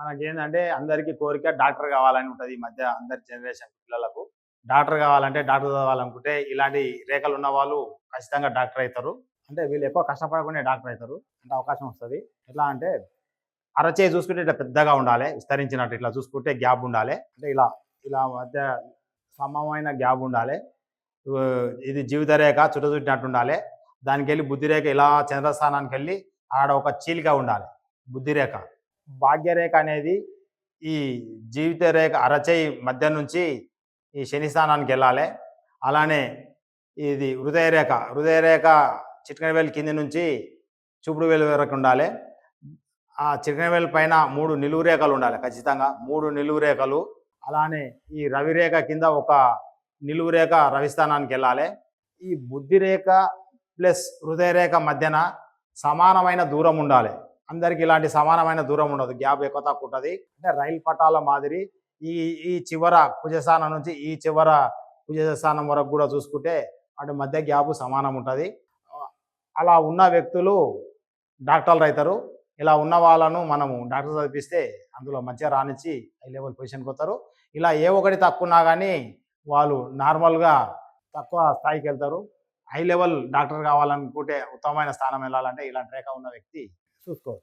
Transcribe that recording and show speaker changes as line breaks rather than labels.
మనకి ఏంటంటే అందరికీ కోరిక డాక్టర్ కావాలని ఉంటుంది ఈ మధ్య అందరి జనరేషన్ పిల్లలకు. డాక్టర్ కావాలంటే డాక్టర్ చదవాలనుకుంటే ఇలాంటి రేఖలు ఉన్న వాళ్ళు ఖచ్చితంగా డాక్టర్ అవుతారు అంటే వీళ్ళు ఎక్కువ కష్టపడకుండా డాక్టర్ అవుతారు అంటే అవకాశం వస్తుంది. ఎట్లా అంటే అరచేయి చూసుకుంటే ఇట్లా పెద్దగా ఉండాలి విస్తరించినట్టు ఇట్లా చూసుకుంటే గ్యాప్ ఉండాలి. అంటే ఇలా ఇలా మధ్య సమమైన గ్యాప్ ఉండాలి. ఇది జీవిత రేఖ చుట్ట చుట్టినట్టు ఉండాలి. దానికి వెళ్ళి బుద్ధి రేఖ ఇలా చంద్రస్థానానికి వెళ్ళి ఆడ ఒక చీలిక ఉండాలి. బుద్ధి రేఖ. భాగ్యరేఖ అనేది ఈ జీవిత రేఖ అరచేయి మధ్య నుంచి ఈ శని స్థానానికి వెళ్ళాలి. అలానే ఇది హృదయ రేఖ. హృదయ రేఖ వేలు కింది నుంచి చూపుడు వేలు వరకు ఉండాలి. ఆ చిటికన వేలు పైన మూడు నిలువు రేఖలు ఉండాలి ఖచ్చితంగా. మూడు నిలువు రేఖలు. అలానే ఈ రవి రేఖ కింద ఒక నిలువు రేఖ రవిస్థానానికి వెళ్ళాలి. ఈ బుద్ధి రేఖ ప్లస్ హృదయ రేఖ మధ్యన సమానమైన దూరం ఉండాలి. అందరికి ఇలాంటి సమానమైన దూరం ఉండదు. గ్యాప్ ఎక్కువ తక్కువ ఉంటుంది. అంటే రైలు పట్టాల మాదిరి ఈ ఈ చివర కుజస్థానం నుంచి ఈ చివర కుజస్థానం వరకు కూడా చూసుకుంటే వాటి మధ్య గ్యాప్ సమానం ఉంటుంది. అలా ఉన్న వ్యక్తులు డాక్టర్లు అవుతారు ఇలా ఉన్న వాళ్ళను మనము డాక్టర్ చదివిస్తే అందులో మంచిగా రానిచ్చి హై లెవెల్ పొజిషన్కి వస్తారు. ఇలా ఏ ఒకటి తక్కువ ఉన్నా కానీ వాళ్ళు నార్మల్గా తక్కువ స్థాయికి వెళ్తారు. హై లెవెల్ డాక్టర్ కావాలనుకుంటే ఉత్తమమైన స్థానం వెళ్ళాలంటే ఇలాంటి రేఖ ఉన్న వ్యక్తి 足够。